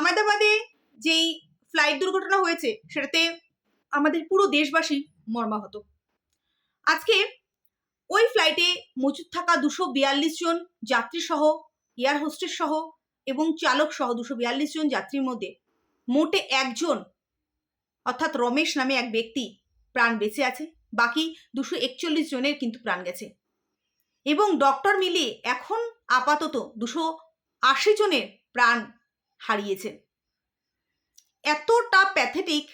আহমেদাবাদে যেই ফ্লাইট দুর্ঘটনা হয়েছে, সেটাতে আমাদের পুরো দেশবাসী মর্মাহত। আজকে ওই ফ্লাইটে মজুদ থাকা দুশো বিয়াল্লিশ জন যাত্রী সহ এয়ার হোস্টেস সহ এবং চালক সহ দুশো বিয়াল্লিশ জন যাত্রীর মধ্যে মোটে একজন, অর্থাৎ রমেশ নামে এক ব্যক্তি প্রাণ বেঁচে আছে, বাকি দুশো একচল্লিশ জনের কিন্তু প্রাণ গেছে। এবং ডক্টর মিলিয়ে এখন আপাতত দুশো আশি জনের প্রাণ হারিয়েছে এতটা প্যাথেটিক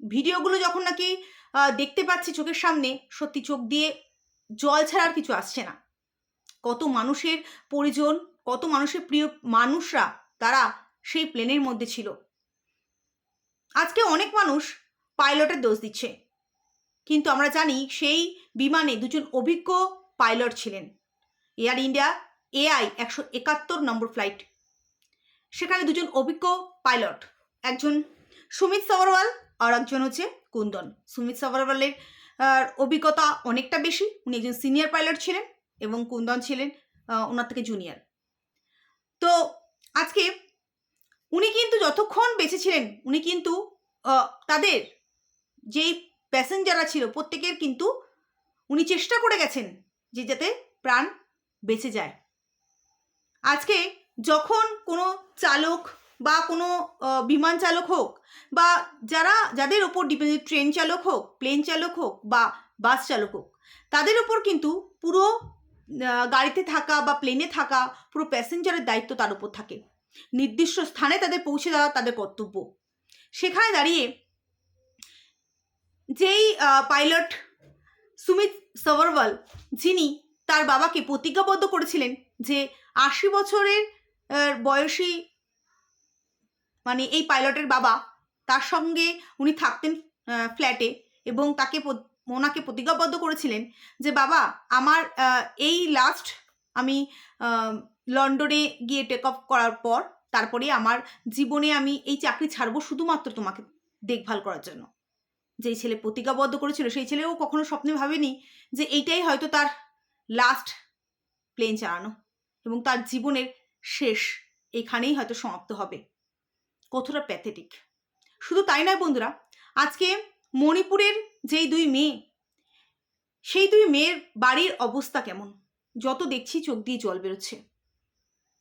ভিডিওগুলো যখন নাকি দেখতে পাচ্ছি চোখের সামনে, সত্যি চোখ দিয়ে জল ছাড়া আর কিছু আসছে না। কত মানুষের পরিজন, কত মানুষের প্রিয় মানুষরা তারা সেই প্লেনের মধ্যে ছিল। আজকে অনেক মানুষ পাইলটের দোষ দিচ্ছে। কিন্তু আমরা জানি সেই বিমানে দুজন অভিজ্ঞ পাইলট ছিলেন। এয়ার ইন্ডিয়া এআই একশো একাত্তর নম্বর ফ্লাইট। সেখানে দুজন অভিজ্ঞ পাইলট। একজন সুমিত সবরওয়াল আর একজন হচ্ছে কুন্দন। সুমিত সবরওয়ালের আহ, অভিজ্ঞতা অনেকটা বেশি। উনি একজন সিনিয়র পাইলট ছিলেন এবং কুন্দন ছিলেন ওনার থেকে জুনিয়র তো আজকে উনি কিন্তু যতক্ষণ বেঁচে ছিলেন উনি কিন্তু তাদের যেই প্যাসেঞ্জাররা ছিল প্রত্যেকের কিন্তু উনি চেষ্টা করে গেছেন যে যাতে প্রাণ বেঁচে যায়। আজকে যখন কোনো চালক বা কোনো বিমান চালক হোক বা যারা, যাদের ওপর ডিপেন্ড ট্রেন চালক হোক প্লেন চালক হোক বা বাস চালক হোক, তাদের ওপর কিন্তু পুরো গাড়িতে থাকা বা প্লেনে থাকা পুরো প্যাসেঞ্জারের দায়িত্ব তার উপর থাকে। নির্দিষ্ট স্থানে তাদের পৌঁছে দেওয়া তাদের কর্তব্য। সেখানে দাঁড়িয়ে যেই পাইলট সুমিত সবরওয়াল যিনি তার বাবাকে প্রতিজ্ঞাবদ্ধ করেছিলেন যে আশি বছরের বয়সী মানে এই পাইলটের বাবা, তার সঙ্গে উনি থাকতেন ফ্ল্যাটে এবং তাকে ওনাকে প্রতিজ্ঞাবদ্ধ করেছিলেন যে, বাবা, আমার এই লাস্ট আমি লন্ডনে গিয়ে টেক অফ করার পর, তারপরে আমার জীবনে আমি এই চাকরি ছাড়বো শুধুমাত্র তোমাকে দেখভাল করার জন্য। যেই ছেলে প্রতিজ্ঞাবদ্ধ করেছিল, সেই ছেলেও কখনো স্বপ্নে ভাবেনি যে, এইটাই হয়তো তার লাস্ট প্লেন চালানো এবং তার জীবনের শেষ। এখানেই হয়তো সমাপ্ত হবে। কতটা প্যাথেটিক শুধু তাই নয় বন্ধুরা, আজকে মণিপুরের যেই দুই মেয়ে, সেই দুই মেয়ের বাড়ির অবস্থা কেমন? যত দেখছি চোখ দিয়ে জল বেরোচ্ছে।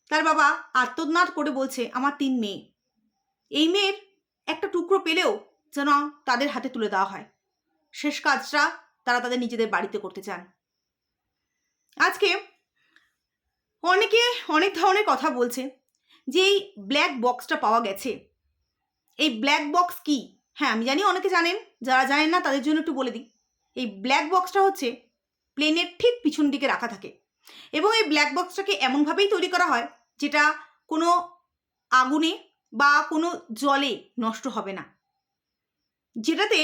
তার বাবা আত্মনাদ করে বলছে, আমার তিন মেয়ে। এই মেয়ের একটা টুকরো পেলেও যেন তাদের হাতে তুলে দেওয়া হয়। শেষ কাজটা তারা তাদের নিজেদের বাড়িতে করতে চান। আজকে অনেকে অনেক ধরনের কথা বলছে যে এই ব্ল্যাক বক্সটা পাওয়া গেছে। এই ব্ল্যাক বক্স কি? হ্যাঁ আমি জানি অনেকে জানেন, যারা জানেন না তাদের জন্য একটু বলে দিই। এই ব্ল্যাক বক্সটা হচ্ছে প্লেনের ঠিক পিছন দিকে রাখা থাকে এবং এই ব্ল্যাক বক্সটাকে এমনভাবেই তৈরি করা হয় যেটা কোনো আগুনে বা কোনো জলে নষ্ট হবে না। যেটাতে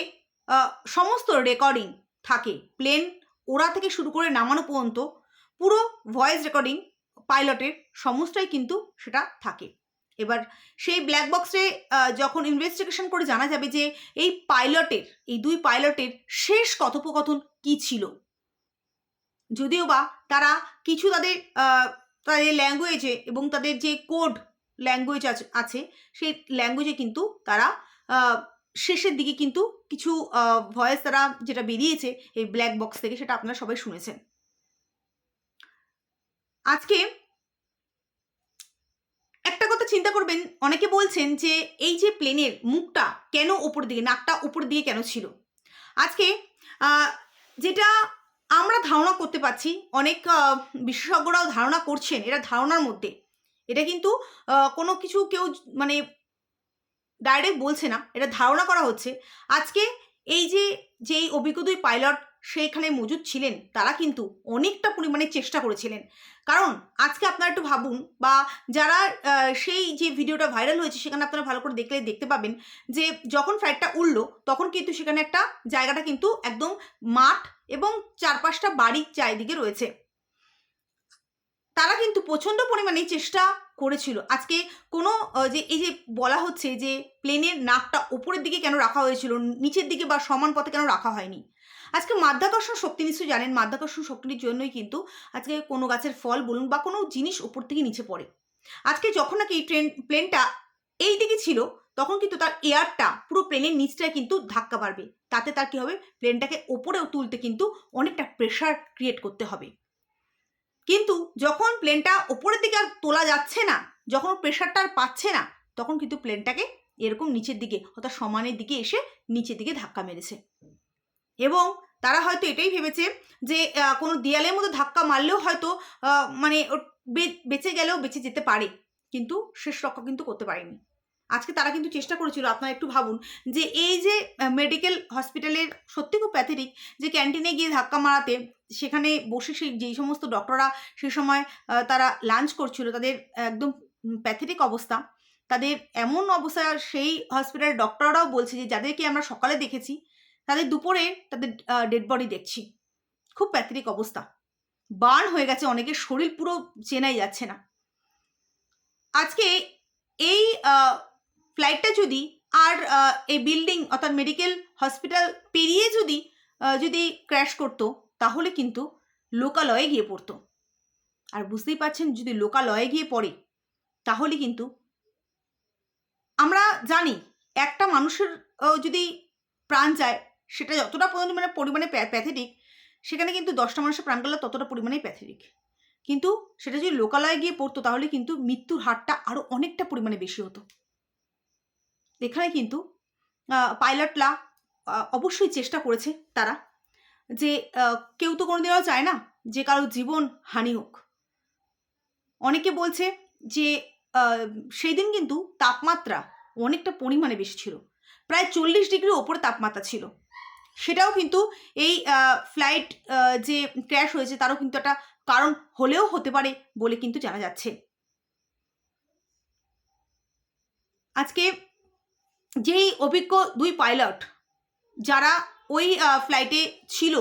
সমস্ত রেকর্ডিং থাকে। প্লেন ওড়া থেকে শুরু করে নামানো পর্যন্ত পুরো ভয়েস রেকর্ডিং পাইলটের সমস্তই কিন্তু সেটা থাকে। এবার সেই ব্ল্যাক বক্সে যখন ইনভেস্টিগেশন করে জানা যাবে যে এই পাইলটের, এই দুই পাইলটের শেষ কথোপকথন কি ছিল? যদিও বা তারা কিছু তাদের তাদের ল্যাঙ্গুয়েজে এবং তাদের যে কোড ল্যাঙ্গুয়েজ আছে সেই ল্যাঙ্গুয়েজে কিন্তু তারা শেষের দিকে কিন্তু কিছু ভয়েস তারা যেটা বেরিয়েছে এই ব্ল্যাক বক্স থেকে সেটা আপনারা সবাই শুনেছেন। আজকে একটা কথা চিন্তা করবেন, অনেকে বলছেন যে এই যে প্লেনের মুখটা কেন ওপর দিকে, নাকটা উপর দিয়ে কেন ছিল? আজকে যেটা আমরা ধারণা করতে পারছি, অনেক বিশেষজ্ঞরাও ধারণা করছেন এটা ধারণার মধ্যে। এটা কিন্তু কোনো কিছু কেউ মানে ডাইরেক্ট বলছে না, এটা ধারণা করা হচ্ছে। আজকে এই যে, যেই অভিজ্ঞ পাইলট সেইখানে মজুদ ছিলেন, তারা কিন্তু অনেকটা পরিমাণে চেষ্টা করেছিলেন। কারণ আজকে আপনারা একটু ভাবুন বা যারা সেই যে ভিডিওটা ভাইরাল হয়েছে সেখানে আপনারা ভালো করে দেখলে দেখতে পাবেন যে যখন ফ্লাইটটা উঠল তখন কিন্তু সেখানে একটা জায়গাটা কিন্তু একদম মাঠ এবং চার পাঁচটা বাড়ির চারিদিকে রয়েছে। তারা কিন্তু প্রচণ্ড পরিমাণে চেষ্টা করেছিল। আজকে কোনো যে এই যে বলা হচ্ছে যে প্লেনের নাকটা উপরের দিকে কেন রাখা হয়েছিল, নিচের দিকে বা সমান পথে কেন রাখা হয়নি আজকে মাধ্যাকর্ষণ শক্তি নিশ্চয়ই জানেন, মাধ্যাকর্ষণ শক্তির জন্যই কিন্তু আজকে কোনো গাছের ফল বলুন বা কোনো জিনিস উপর থেকে নিচে পড়ে। আজকে যখন নাকি এই ট্রেন, প্লেনটা এই দিকে ছিল, তখন কিন্তু তার এয়ারটা পুরো প্লেনের নিচটায় কিন্তু ধাক্কা মারবে। তাতে তার কি হবে? প্লেনটাকে ওপরেও তুলতে কিন্তু অনেকটা প্রেশার ক্রিয়েট করতে হবে। কিন্তু যখন প্লেনটা ওপরের দিকে আর তোলা যাচ্ছে না, যখন প্রেশারটা আর পাচ্ছে না, তখন কিন্তু প্লেনটাকে এরকম নিচের দিকে অর্থাৎ সমানের দিকে এসে নিচের দিকে ধাক্কা মেরেছে। এবং তারা হয়তো এটাই ভেবেছে যে কোনো দেয়ালের মধ্যে ধাক্কা মারলেও হয়তো মানে বেঁচে গেলেও বেঁচে যেতে পারে। কিন্তু শেষ রক্ষা কিন্তু করতে পারেনি। আজকে তারা কিন্তু চেষ্টা করেছিল, আপনারা একটু ভাবুন, যে এই যে মেডিকেল হসপিটালের সত্যি খুব প্যাথেটিক যে ক্যান্টিনে গিয়ে ধাক্কা মারাতে, সেখানে বসে সেই, যেই সমস্ত ডক্টররা সে সময় তারা লাঞ্চ করছিল, তাদের একদম প্যাথেটিক অবস্থা। তাদের এমন অবস্থা, সেই হসপিটালের ডক্টররাও বলছে যে, যাদেরকে আমরা সকালে দেখেছি তাদের দুপুরে তাদের ডেড বডি দেখছি। খুব প্যাথেটিক অবস্থা। বার্ন হয়ে গেছে অনেকের, শরীর পুরো চেনাই যাচ্ছে না। আজকে এই ফ্লাইটটা যদি আর এই বিল্ডিং অর্থাৎ মেডিকেল হসপিটাল পেরিয়ে যদি যদি ক্র্যাশ করতো, তাহলে কিন্তু লোকালয়ে গিয়ে পড়তো। আর বুঝতেই পারছেন, যদি লোকালয়ে গিয়ে পড়ে, তাহলে কিন্তু আমরা জানি একটা মানুষের যদি প্রাণ যায় সেটা যতটা পরিমাণে পরিমাণে প্যাথেটিক, সেখানে কিন্তু দশটা মানুষের প্রাণ গেলে ততটা পরিমাণেই প্যাথেটিক। কিন্তু সেটা যদি লোকালয়ে গিয়ে পড়তো তাহলে কিন্তু মৃত্যুর হারটা আরও অনেকটা পরিমাণে বেশি হতো। এখানে কিন্তু পাইলটরা অবশ্যই চেষ্টা করেছে তারা যে কেউ তো কোনোদিনও চায় না যে কারও জীবন হানি হোক। অনেকে বলছে যে সেই দিন কিন্তু তাপমাত্রা অনেকটা পরিমাণে বেশি ছিল। প্রায় চল্লিশ ডিগ্রি ওপরে তাপমাত্রা ছিল। সেটাও কিন্তু এই ফ্লাইট যে ক্র্যাশ হয়েছে তারও কিন্তু একটা কারণ হলেও হতে পারে বলে কিন্তু জানা যাচ্ছে। আজকে যেই অভিজ্ঞ দুই পাইলট যারা ওই ফ্লাইটে ছিল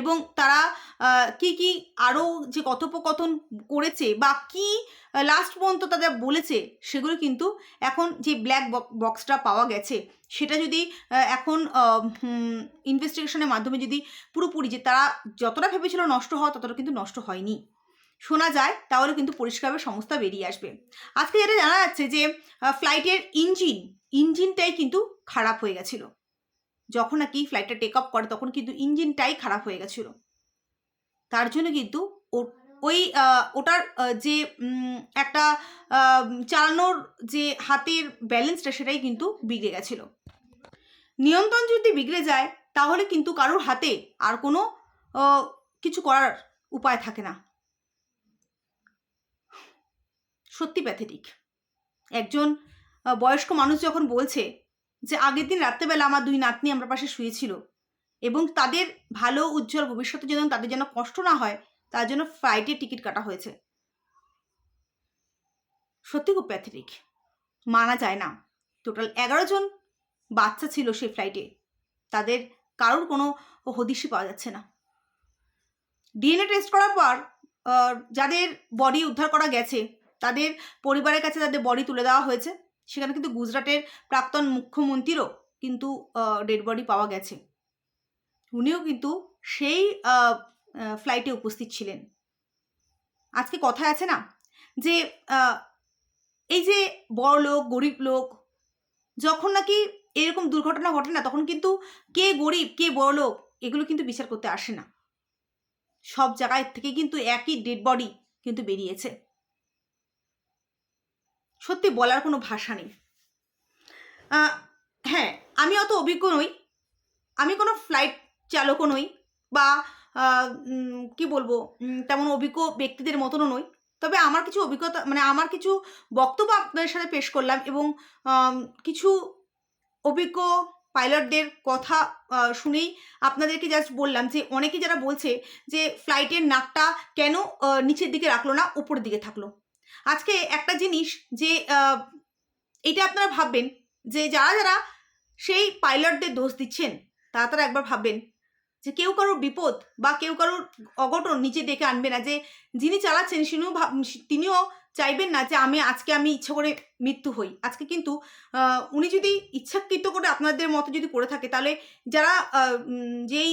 এবং তারা কি কি আরও যে কথোপকথন করেছে বা কি লাস্ট পর্যন্ত তাদের বলেছে, সেগুলো কিন্তু এখন যে ব্ল্যাক বক্সটা পাওয়া গেছে, সেটা যদি এখন ইনভেস্টিগেশনের মাধ্যমে যদি পুরোপুরি যে তারা যতটা ভেবেছিল নষ্ট হওয়া, ততটা কিন্তু নষ্ট হয়নি। শোনা যায়, তাহলে কিন্তু পরিষ্কারভাবে সংস্থা বেরিয়ে আসবে। আজকে যেটা জানা যাচ্ছে যে ফ্লাইটের ইঞ্জিন ইঞ্জিনটাই কিন্তু খারাপ হয়ে গেছিল। যখন নাকি ফ্লাইটটা টেক আপ করে, তখন কিন্তু ইঞ্জিনটাই খারাপ হয়ে গেছিল। তার জন্য কিন্তু ওই ওটার যে একটা চালানোর যে হাতের ব্যালেন্সটা সেটাই কিন্তু বিগড়ে গেছিল। নিয়ন্ত্রণ যদি বিগড়ে যায়, তাহলে কিন্তু কারোর হাতে আর কোনো কিছু করার উপায় থাকে না। সত্যি প্যাথেটিক একজন বয়স্ক মানুষ যখন বলছে যে আগের দিন রাত্রেবেলা আমার দুই নাতনি আমার পাশে শুয়েছিল এবং তাদের ভালো উজ্জ্বল ভবিষ্যতে যেন তাদের যেন কষ্ট না হয়, তার জন্য ফ্লাইটের টিকিট কাটা হয়েছে। সত্যি খুব প্যাথেটিক মানা যায় না। টোটাল এগারো জন বাচ্চা ছিল সেই ফ্লাইটে তাদের কারোর কোনো হদিশই পাওয়া যাচ্ছে না। ডিএনএ টেস্ট করার পর যাদের বডি উদ্ধার করা গেছে, তাদের পরিবারের কাছে তাদের বডি তুলে দেওয়া হয়েছে। সেখানে কিন্তু গুজরাটের প্রাক্তন মুখ্যমন্ত্রীরও কিন্তু ডেড বডি পাওয়া গেছে। উনিও কিন্তু সেই ফ্লাইটে উপস্থিত ছিলেন। আজকে কথায় আছে না? যে এই যে বড় লোক, গরিব লোক, যখন নাকি এরকম দুর্ঘটনা ঘটে না, তখন কিন্তু কে গরিব, কে বড় লোক, এগুলো কিন্তু বিচার করতে আসে না। সব জায়গায় থেকে কিন্তু একই ডেড বডি কিন্তু বেরিয়েছে। সত্যি বলার কোনো ভাষা নেই। হ্যাঁ আমি অত অভিজ্ঞ নই। আমি কোনো ফ্লাইট চালকও নই বা কি বলব তেমন অভিজ্ঞ ব্যক্তিদের মতনও নই। তবে আমার কিছু অভিজ্ঞতা মানে আমার কিছু বক্তব্য আপনাদের সাথে পেশ করলাম এবং কিছু অভিজ্ঞ পাইলটদের কথা শুনেই আপনাদেরকে জাস্ট বললাম যে, অনেকে যারা বলছে যে ফ্লাইটের নাকটা কেন নিচের দিকে রাখল না, উপরের দিকে থাকল। আজকে একটা জিনিস যে এটা আপনারা ভাববেন যে, যারা যারা সেই পাইলটদের দোষ দিচ্ছেন, তারা তারা একবার ভাববেন যে, কেউ কারোর বিপদ বা কেউ কারোর অঘটন নিচে ডেকে আনবে না, যে, যিনি চালাচ্ছেন তিনিও তিনিও চাইবেন না যে, আমি, আজকে আমি ইচ্ছা করে মৃত্যু হই। আজকে কিন্তু উনি যদি ইচ্ছাকৃত করে আপনাদের মতো যদি করে থাকে, তাহলে যারা যেই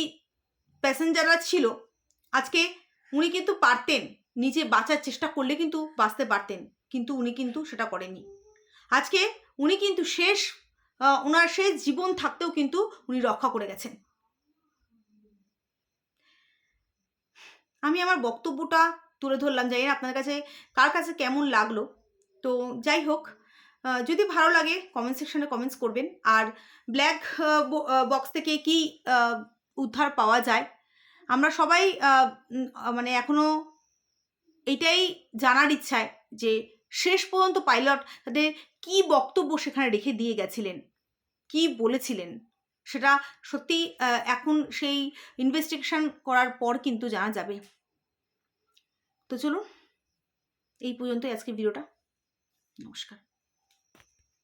প্যাসেঞ্জাররা ছিল, আজকে উনি কিন্তু পারতেন নিজে বাঁচার চেষ্টা করলে কিন্তু বাঁচতে পারতেন, কিন্তু উনি কিন্তু সেটা করেননি। আজকে উনি কিন্তু শেষ ওনার শেষ জীবন থাকতেও কিন্তু উনি রক্ষা করে গেছেন। আমি আমার বক্তব্যটা তুলে ধরলাম জানি না আপনার কাছে কার কাছে কেমন লাগল? তো যাই হোক যদি ভালো লাগে কমেন্ট সেকশনে কমেন্টস করবেন। আর ব্ল্যাক বক্স থেকে কি উদ্ধার পাওয়া যায়? আমরা সবাই মানে এখনও এটাই জানার ইচ্ছায় যে শেষ পর্যন্ত পাইলট তাদের কি বক্তব্য সেখানে রেখে দিয়ে গেছিলেন? কি বলেছিলেন? সেটা সত্যি এখন সেই ইনভেস্টিগেশন করার পর কিন্তু জানা যাবে। তো চলুন, এই পর্যন্তই আজকে ভিডিওটা। নমস্কার।